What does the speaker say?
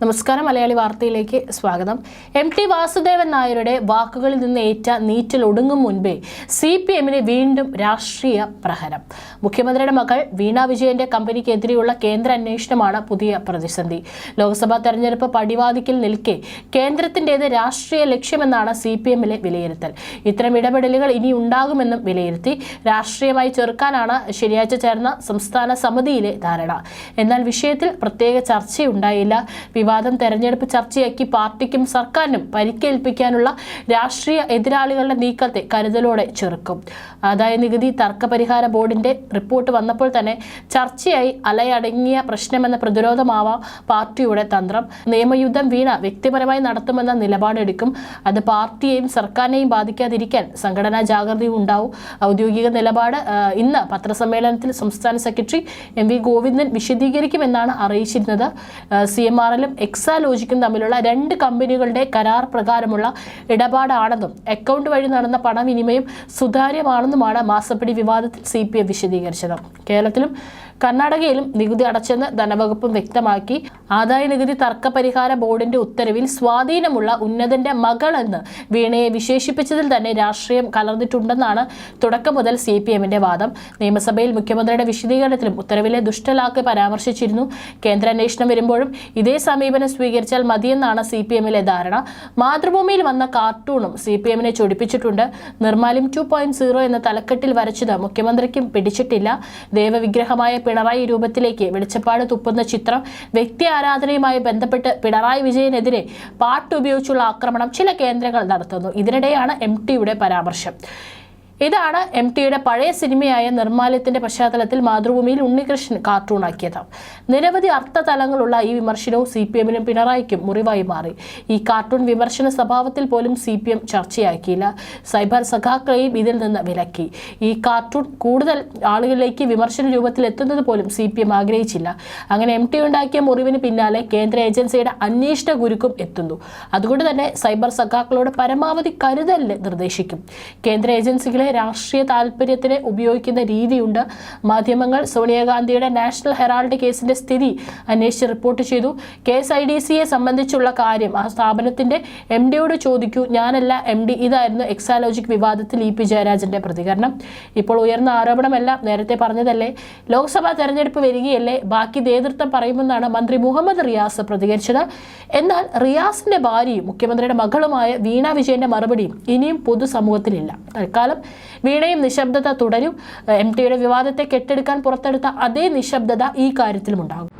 നമസ്കാരം മലയാളി വാർത്തയിലേക്ക് സ്വാഗതം. എം ടി വാസുദേവൻ നായരുടെ വാക്കുകളിൽ നിന്ന് ഏറ്റ നീറ്റിൽ ഒടുങ്ങും മുൻപേ സി പി എമ്മിന് വീണ്ടും രാഷ്ട്രീയ പ്രഹരം. മുഖ്യമന്ത്രിയുടെ മകൾ വീണ വിജയന്റെ കമ്പനിക്കെതിരെയുള്ള കേന്ദ്ര അന്വേഷണമാണ് പുതിയ പ്രതിസന്ധി. ലോക്സഭാ തെരഞ്ഞെടുപ്പ് പടിവാതിക്കൽ നിൽക്കെ കേന്ദ്രത്തിന്റേത് രാഷ്ട്രീയ ലക്ഷ്യമെന്നാണ് സി പി എമ്മിലെ വിലയിരുത്തൽ. ഇത്തരം ഇടപെടലുകൾ ഇനി ഉണ്ടാകുമെന്നും വിലയിരുത്തി. രാഷ്ട്രീയമായി ചെറുക്കാനാണ് ശനിയാഴ്ച ചേർന്ന സംസ്ഥാന സമിതിയിലെ ധാരണ. എന്നാൽ വിഷയത്തിൽ പ്രത്യേക ചർച്ചയുണ്ടായില്ല. വിവാദം തെരഞ്ഞെടുപ്പ് ചർച്ചയാക്കി പാർട്ടിക്കും സർക്കാരിനും പരിക്കേൽപ്പിക്കാനുള്ള രാഷ്ട്രീയ എതിരാളികളുടെ നീക്കത്തെ കരുതലോടെ ചെറുക്കും. ആദായ നികുതി തർക്കപരിഹാര ബോർഡിന്റെ റിപ്പോർട്ട് വന്നപ്പോൾ തന്നെ ചർച്ചയായി അലയടങ്ങിയ പ്രശ്നമെന്ന പ്രതിരോധമാവാം പാർട്ടിയുടെ തന്ത്രം. നിയമയുദ്ധം വീണ വ്യക്തിപരമായി നടത്തുമെന്ന നിലപാടെടുക്കും. അത് പാർട്ടിയെയും സർക്കാരിനെയും ബാധിക്കാതിരിക്കാൻ സംഘടനാ ജാഗ്രതയും ഉണ്ടാവും. ഔദ്യോഗിക നിലപാട് ഇന്ന് പത്രസമ്മേളനത്തിൽ സംസ്ഥാന സെക്രട്ടറി എം വി ഗോവിന്ദൻ വിശദീകരിക്കുമെന്നാണ് അറിയിച്ചിരുന്നത്. സി എം ആർ എല്ലും എക്സാലോജിക്കും തമ്മിലുള്ള രണ്ട് കമ്പനികളുടെ കരാർ പ്രകാരമുള്ള ഇടപാടാണെന്നും അക്കൗണ്ട് വഴി നടന്ന പണവിനിമയം സുതാര്യമാണെന്നുമാണ് മാസപ്പടി വിവാദത്തിൽ സി പി എം വിശദീകരിച്ചത്. കേരളത്തിലും കർണാടകയിലും നികുതി അടച്ചെന്ന് ധനവകുപ്പും വ്യക്തമാക്കി. ആദായനികുതി തർക്ക പരിഹാര ബോർഡിന്റെ ഉത്തരവിൽ സ്വാധീനമുള്ള ഉന്നതന്റെ മകളെന്ന് വീണയെ വിശേഷിപ്പിച്ചതിൽ തന്നെ രാഷ്ട്രീയം കലർന്നിട്ടുണ്ടെന്നാണ് തുടക്കം മുതൽ സി പി എമ്മിന്റെ വാദം. നിയമസഭയിൽ മുഖ്യമന്ത്രിയുടെ വിശദീകരണത്തിലും ഉത്തരവിലെ ദുഷ്ടലാക്ക് പരാമർശിച്ചിരുന്നു. കേന്ദ്ര അന്വേഷണം വരുമ്പോഴും ഇതേ സമീപനം സ്വീകരിച്ചാൽ മതിയെന്നാണ് സി പി എമ്മിലെ ധാരണ. മാതൃഭൂമിയിൽ വന്ന കാർട്ടൂണും സി പി എമ്മിനെ ചൊടിപ്പിച്ചിട്ടുണ്ട്. നിർമ്മാല്യം ടു പോയിന്റ് സീറോ എന്ന തലക്കെട്ടിൽ വരച്ചത് മുഖ്യമന്ത്രിക്കും പിടിച്ചിട്ടില്ല. ദേവവിഗ്രഹമായ പിണറായി രൂപത്തിലേക്ക് വെളിച്ചപ്പാട് തുപ്പുന്ന ചിത്രം വ്യക്തി ആരാധനയുമായി ബന്ധപ്പെട്ട് പിണറായി വിജയനെതിരെ പാട്ടുപയോഗിച്ചുള്ള ആക്രമണം ചില കേന്ദ്രങ്ങൾ നടത്തുന്നു. ഇതിനിടെയാണ് എം ടിയുടെ പരാമർശം. ഇതാണ് എം ടിയുടെ പഴയ സിനിമയായ നിർമ്മാല്യത്തിന്റെ പശ്ചാത്തലത്തിൽ മാതൃഭൂമിയിൽ ഉണ്ണികൃഷ്ണൻ കാർട്ടൂണാക്കിയത്. നിരവധി അർത്ഥതലങ്ങളുള്ള ഈ വിമർശനവും സി പി എമ്മിനും പിണറായിക്കും മുറിവായി മാറി. ഈ കാർട്ടൂൺ വിമർശന സ്വഭാവത്തിൽ പോലും സി പി എം ചർച്ചയാക്കിയില്ല. സൈബർ സഖാക്കളെയും ഇതിൽ നിന്ന് വിലക്കി. ഈ കാർട്ടൂൺ കൂടുതൽ ആളുകളിലേക്ക് വിമർശന രൂപത്തിൽ എത്തുന്നത് പോലും സി പി എം ആഗ്രഹിച്ചില്ല. അങ്ങനെ എം ടി ഉണ്ടാക്കിയ മുറിവിന് പിന്നാലെ കേന്ദ്ര ഏജൻസിയുടെ അന്വേഷണ ഗുരുക്കും എത്തുന്നു. അതുകൊണ്ട് തന്നെ സൈബർ സഖാക്കളോട് പരമാവധി കരുതലിന് നിർദ്ദേശിക്കും. കേന്ദ്ര ഏജൻസികളെ രാഷ്ട്രീയ താല്പര്യത്തിന് ഉപയോഗിക്കുന്ന രീതിയുണ്ട്. മാധ്യമങ്ങൾ സോണിയാഗാന്ധിയുടെ നാഷണൽ ഹെറാൾഡ് കേസിന്റെ സ്ഥിതി അന്വേഷിച്ച് റിപ്പോർട്ട് ചെയ്തു. കേസ് ഐ ഡി സിയെ സംബന്ധിച്ചുള്ള കാര്യം ആ സ്ഥാപനത്തിന്റെ എം ഡിയോട് ചോദിക്കൂ ഞാനല്ല എം ഡി ഇതായിരുന്നു എക്സാലോജിക് വിവാദത്തിൽ ഇ പി ജയരാജന്റെ പ്രതികരണം. ഇപ്പോൾ ഉയർന്ന ആരോപണമെല്ലാം നേരത്തെ പറഞ്ഞതല്ലേ? ലോക്സഭാ തെരഞ്ഞെടുപ്പ് വരികയല്ലേ? ബാക്കി നേതൃത്വം പറയുമെന്നാണ് മന്ത്രി മുഹമ്മദ് റിയാസ് പ്രതികരിച്ചത്. എന്നാൽ റിയാസിന്റെ ഭാര്യയും മുഖ്യമന്ത്രിയുടെ മകളുമായ വീണ വിജയന്റെ മറുപടിയും ഇനിയും പൊതുസമൂഹത്തിലില്ല. തൽക്കാലം വീണയും നിശബ്ദത തുടരും. എം ടിയുടെ വിവാദത്തെ കെട്ടെടുക്കാൻ പുറത്തെടുത്ത അതേ നിശബ്ദത ഈ കാര്യത്തിലും ഉണ്ടാകും.